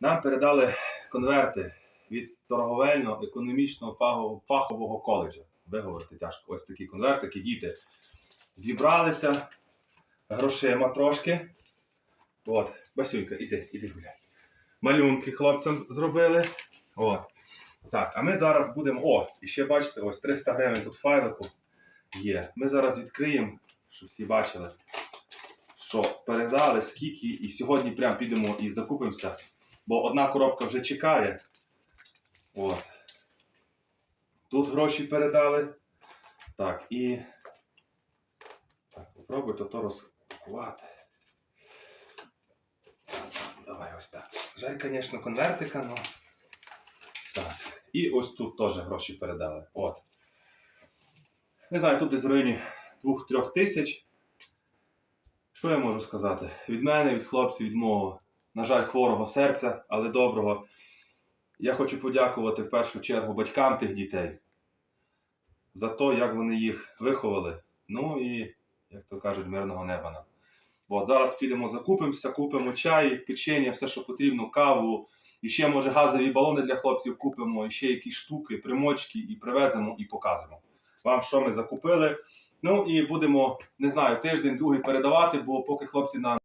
Нам передали конверти від торговельно-економічного фахового, коледжу. Виговорити тяжко. Ось такі конвертики. Діти зібралися грошима трошки. От, Басюнька, іди, іди гуляй. Малюнки хлопцям зробили. От. Так, а ми зараз будемо. О, і ще бачите, ось 300 гривень тут файлику є. Ми зараз відкриємо, щоб всі бачили, що передали, скільки, і сьогодні прям підемо і закупимося. Бо одна коробка вже чекає. От. Тут гроші передали. Так, і. Так, попробуйте то розпакувати. Давай ось так. Жаль, звісно, конвертика, але. Так. І ось тут теж гроші передали. От. Не знаю, тут десь в районі 2-3 тисяч. Що я можу сказати? Від мене, від хлопців, від мого, на жаль, хворого серця, але доброго. Я хочу подякувати в першу чергу батькам тих дітей за те, як вони їх виховали. Ну і, як то кажуть, мирного неба нам. От, зараз підемо закупимося, купимо чай, печення, все, що потрібно, каву. І ще, може, газові балони для хлопців купимо, і ще якісь штуки, примочки, і привеземо і покажемо вам, що ми закупили. Ну і будемо, не знаю, тиждень, другий передавати, бо поки хлопці на